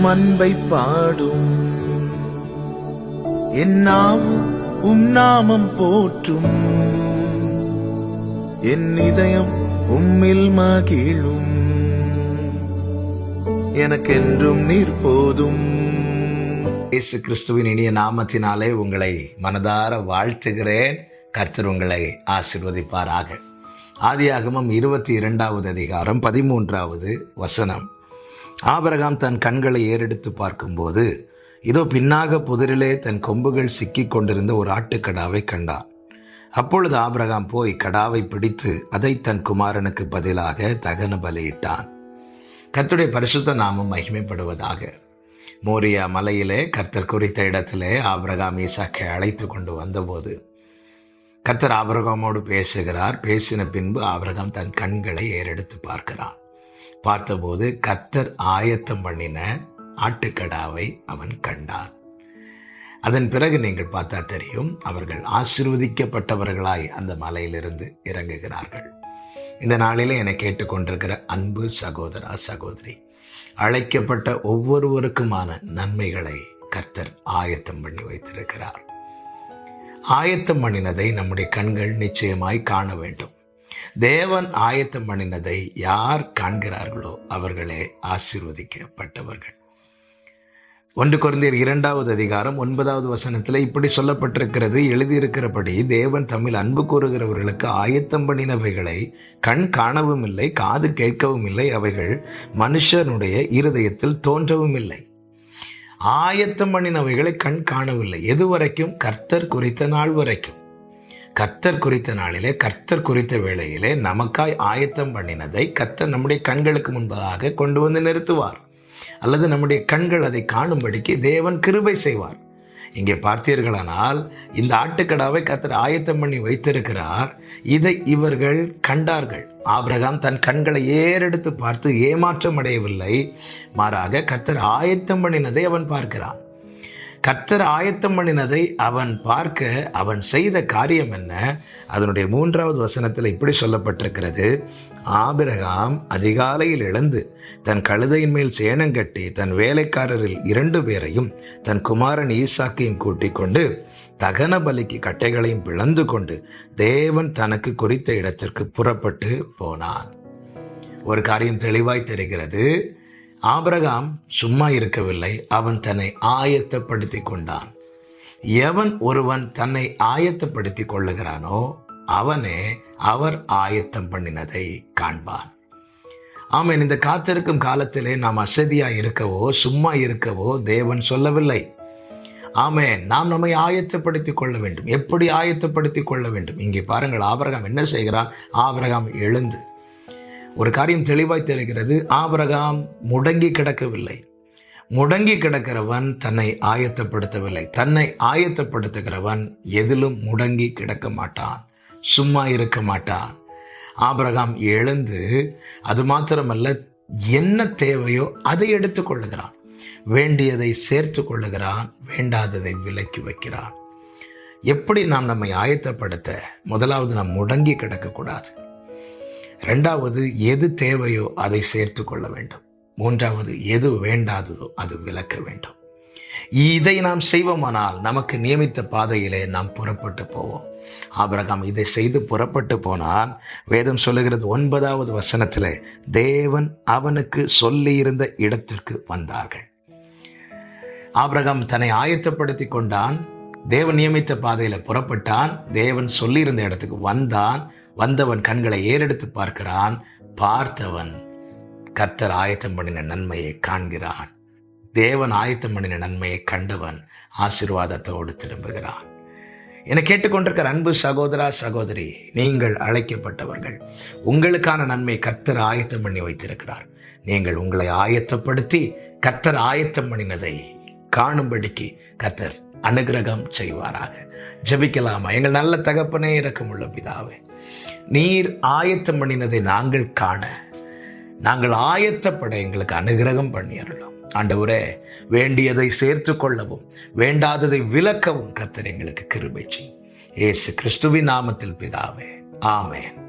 உம் அன்பை பாடும். என்னாவும் உம் நாமம் போற்றும். என் இதயம் உம்மில் மகிழும். எனக்கென்றும் நீர் போதும். இயேசு கிறிஸ்துவின் இனிய நாமத்தினாலே உங்களை மனதார வாழ்த்துகிறேன். கர்த்தர் உங்களை ஆசிர்வதிப்பாராக. ஆதியாகமம் இருபத்தி இரண்டாவது அதிகாரம் பதிமூன்றாவது வசனம். ஆபரகாம் தன் கண்களை ஏறெடுத்து பார்க்கும்போது இதோ பின்னாக புதரிலே தன் கொம்புகள் சிக்கிக் கொண்டிருந்த ஒரு ஆட்டுக்கடாவை கண்டான். அப்பொழுது ஆபிரகாம் போய் கடாவை பிடித்து அதை தன் குமாரனுக்கு பதிலாக தகன பலியிட்டான். கர்த்துடைய பரிசுத்த நாமம் மகிமைப்படுவதாக. மோரியா மலையிலே கர்த்தர் குறித்த இடத்திலே ஆபிரகாம் ஈசாக்கை அழைத்து கொண்டு வந்தபோது கர்த்தர் ஆபிரகாமோடு பேசுகிறார். பேசின பின்பு ஆபிரகாம் தன் கண்களை ஏறெடுத்து பார்க்கிறான். பார்த்தபோது கத்தர் ஆயத்தம் பண்ணின ஆட்டுக்கடாவை அவன் கண்டான். அதன் பிறகு நீங்கள் பார்த்தா தெரியும் அவர்கள் ஆசிர்வதிக்கப்பட்டவர்களாய் அந்த மலையிலிருந்து இறங்குகிறார்கள். இந்த நாளிலே என்னை கேட்டுக்கொண்டிருக்கிற அன்பு சகோதரா சகோதரி அழைக்கப்பட்ட ஒவ்வொருவருக்குமான நன்மைகளை கர்த்தர் ஆயத்தம் பண்ணி வைத்திருக்கிறார். ஆயத்தம் பண்ணினதை நம்முடைய கண்கள் நிச்சயமாய் காண வேண்டும். தேவன் ஆயத்தம் பண்ணினதை யார் காண்கிறார்களோ அவர்களே ஆசீர்வதிக்கப்பட்டவர்கள். ஒன்று குழந்தையர் இரண்டாவது அதிகாரம் ஒன்பதாவது வசனத்தில் இப்படி சொல்லப்பட்டிருக்கிறது. எழுதியிருக்கிறபடி தேவன் தமிழ் அன்பு கூறுகிறவர்களுக்கு ஆயத்தம் பண்ணினவைகளை கண் காணவும் இல்லை காது கேட்கவும் இல்லை அவைகள் மனுஷனுடைய இருதயத்தில் தோன்றவும் இல்லை. ஆயத்தம் பண்ணினவைகளை கண் காணவில்லை. எது வரைக்கும் கர்த்தர் குறித்த நாள் வரைக்கும். கர்த்தர் குறித்த நாளிலே கர்த்தர் குறித்த வேளையிலே நமக்காய் ஆயத்தம் பண்ணினதை கர்த்தர் நம்முடைய கண்களுக்கு முன்பதாக கொண்டு வந்து நிறுத்துவார். அல்லது நம்முடைய கண்கள் அதை காணும்படிக்கு தேவன் கிருபை செய்வார். இங்கே பார்த்தீர்களானால் இந்த ஆட்டுக்கடாவை கர்த்தர் ஆயத்தம் பண்ணி வைத்திருக்கிறார். இதை இவர்கள் கண்டார்கள். ஆபிரகாம் தன் கண்களை ஏறெடுத்து பார்த்து ஏமாற்றம் அடையவில்லை. மாறாக கர்த்தர் ஆயத்தம் பண்ணினதை அவன் பார்க்கிறான். கத்தர் ஆயத்தம் பண்ணினதை அவன் பார்க்க அவன் செய்த காரியம் என்ன? அதனுடைய மூன்றாவது வசனத்தில் இப்படி சொல்லப்பட்டிருக்கிறது. ஆபிரகாம் அதிகாலையில் எழுந்து தன் கழுதையின் மேல் சேனங்கட்டி தன் வேலைக்காரரில் இரண்டு பேரையும் தன் குமாரன் ஈசாக்கையும் கூட்டிக் கொண்டு தகன பலிக்கு கட்டைகளையும் பிளந்து கொண்டு தேவன் தனக்கு குறித்த இடத்திற்கு புறப்பட்டு போனான். ஒரு காரியம் தெளிவாய் தெரிகிறது. ஆபிரகாம் சும்மா இருக்கவில்லை. அவன் தன்னை ஆயத்தப்படுத்தி கொண்டான். எவன் ஒருவன் தன்னை ஆயத்தப்படுத்தி கொள்ளுகிறானோ அவனே அவர் ஆயத்தம் பண்ணினதை காண்பான். ஆமேன் இந்த காத்திருக்கும் காலத்திலே நாம் அசதியாக இருக்கவோ சும்மா இருக்கவோ தேவன் சொல்லவில்லை. ஆமேன் நாம் நம்மை ஆயத்தப்படுத்திக் கொள்ள வேண்டும். எப்படி ஆயத்தப்படுத்திக் கொள்ள வேண்டும்? இங்கே பாருங்கள் ஆபரகாம் என்ன செய்கிறான்? ஆபரகம் எழுந்து ஒரு காரியம் தெளிவாய் தெரிகிறது. ஆபரகாம் முடங்கி கிடக்கவில்லை. முடங்கி கிடக்கிறவன் தன்னை ஆயத்தப்படுத்தவில்லை. தன்னை ஆயத்தப்படுத்துகிறவன் எதிலும் முடங்கி கிடக்க மாட்டான். சும்மா இருக்க மாட்டான். ஆபரகாம் எழுந்து அது மாத்திரமல்ல என்ன தேவையோ அதை எடுத்துக்கொள்ளுகிறான் வேண்டியதை சேர்த்து கொள்ளுகிறான் வேண்டாததை விலக்கி வைக்கிறான். எப்படி நாம் நம்மை ஆயத்தப்படுத்த முதலாவது நாம் முடங்கி கிடக்கக்கூடாது ரெண்டாவது எது தேவையோ அதை சேர்த்து கொள்ள வேண்டும். மூன்றாவது எது வேண்டாததோ அது விளக்க வேண்டும். இதை நாம் செய்வோமானால் நமக்கு நியமித்த பாதையிலே நாம் புறப்பட்டு போவோம். ஆபிரகாம் இதை செய்து புறப்பட்டு போனால் வேதம் சொல்லுகிறது ஒன்பதாவது வசனத்தில் தேவன் அவனுக்கு சொல்லியிருந்த இடத்திற்கு வந்தார்கள். ஆபிரகாம் தன்னை ஆயத்தப்படுத்தி கொண்டான். தேவன் நியமித்த பாதையில் புறப்பட்டான். தேவன் சொல்லியிருந்த இடத்துக்கு வந்தான். வந்தவன் கண்களை ஏறெடுத்து பார்க்கிறான். பார்த்தவன் கர்த்தர் ஆயத்தம் பண்ணின நன்மையை காண்கிறான். தேவன் ஆயத்தம் பண்ணின நன்மையை கண்டவன் ஆசிர்வாதத்தோடு திரும்புகிறான். என கேட்டுக்கொண்டிருக்கிற அன்பு சகோதரா சகோதரி நீங்கள் அழைக்கப்பட்டவர்கள் உங்களுக்கான நன்மை கர்த்தர் ஆயத்தம் பண்ணி வைத்திருக்கிறார். நீங்கள் உங்களை ஆயத்தப்படுத்தி கர்த்தர் ஆயத்தம் பண்ணினதை காணும்படிக்கு கத்தர் அனுகிரகம் செய்வாராக. ஜபிக்கலாமா? எங்கள் நல்ல தகப்பனே இறக்கமுள்ள பிதாவே நீர் ஆயத்தம் பண்ணினதை நாங்கள் காண. நாங்கள் ஆயத்தப்பட எங்களுக்கு அனுகிரகம் பண்ணியறலாம் ஆண்டவரே வேண்டியதை சேர்த்து கொள்ளவும் வேண்டாததை விலக்கவும் கத்தர் எங்களுக்கு கிருபை ஏசு கிறிஸ்துவின் நாமத்தில் பிதாவே ஆமேன்.